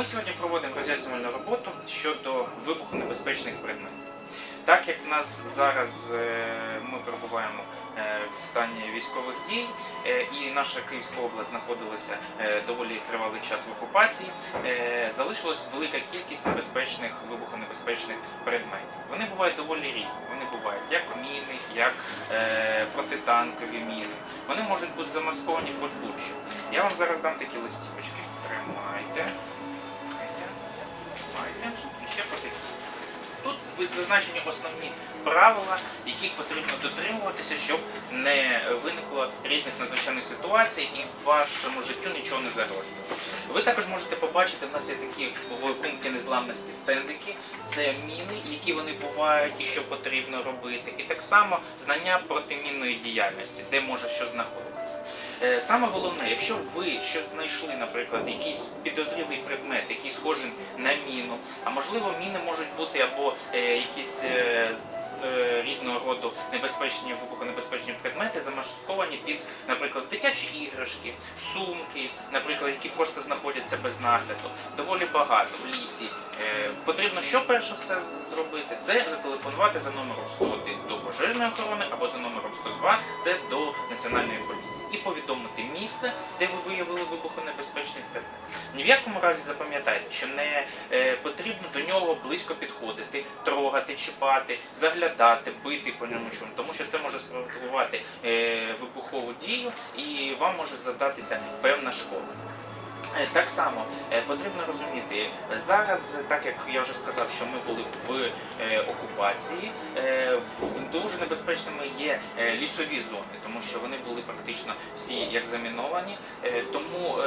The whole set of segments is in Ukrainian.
Ми сьогодні проводимо роз'яснювальну роботу щодо вибухонебезпечних предметів. Так як нас зараз е, ми перебуваємо е, в стані військових дій, е, і наша Київська область знаходилася доволі тривалий час в окупації, залишилась велика кількість небезпечних вибухонебезпечних предметів. Вони бувають доволі різні. Вони бувають як міни, як протитанкові міни. Вони можуть бути замасковані під будь-що. Я вам зараз дам такі листівочки. Тримайте. Визначені основні правила, яких потрібно дотримуватися, щоб не виникло різних надзвичайних ситуацій і вашому життю нічого не загрожує. Ви також можете побачити, в нас є такі в пункті незламності стендики, це міни, які вони бувають і що потрібно робити, і так само знання протимінної діяльності, де може що знаходитися. Е, Саме головне, якщо ви щось знайшли, наприклад, якийсь підозрілий предмет, який схожий а можливо міни можуть бути або е, якісь е, е, різного роду небезпечні вибухонебезпечні предмети, замасковані під, наприклад, дитячі іграшки, сумки, наприклад, які просто знаходяться без нагляду. Доволі багато в лісі. Потрібно що перше все зробити? Це зателефонувати за номером 101 до пожежної охорони або за номером 102 це до національної поліції і повідомити місце, де ви виявили вибухонебезпечний предмет. Ні в якому разі запам'ятайте, що не е, потрібно до нього близько підходити, трогати, чіпати, заглядати, бити по ньому чому, тому що це може спровокувати е, вибухову дію і вам може завдатися певна шкода. Е, Так само е, потрібно розуміти зараз, так як я вже сказав, що ми були в окупації, дуже небезпечними є лісові зони, тому що вони були практично всі як заміновані. Тому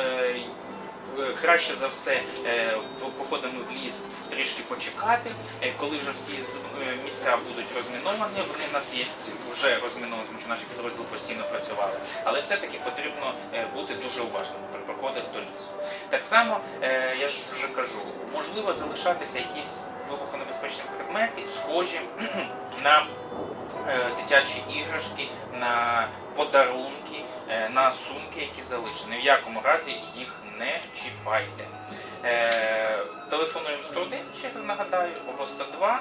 краще за все е, в походами в ліс трішки почекати, е, коли вже всі е, місця будуть розміновані. Вони в нас є вже розміновані, тому що наші підрозділи постійно працювали. Але все-таки потрібно бути дуже уважними при проходах до лісу. Так само, я ж вже кажу, можливо залишатися якісь вибухонебезпечні предмети, схожі на дитячі іграшки, на подарунки, на сумки, які залишені. Ні в якому разі їх не чіпайте. Е, Телефонуємо 101, ще раз нагадаю, або 102.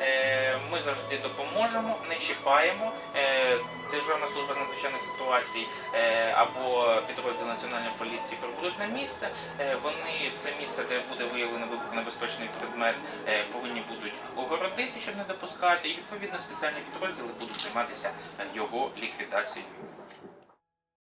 Е, Ми завжди допоможемо, не чіпаємо. Е, Державна служба з надзвичайних ситуацій е, або підрозділ національної поліції прибудуть на місце. Е, Вони це місце, де буде виявлено вибухонебезпечний предмет, е, повинні будуть огородити, щоб не допускати, і відповідно спеціальні підрозділи будуть займатися е, його ліквідацією.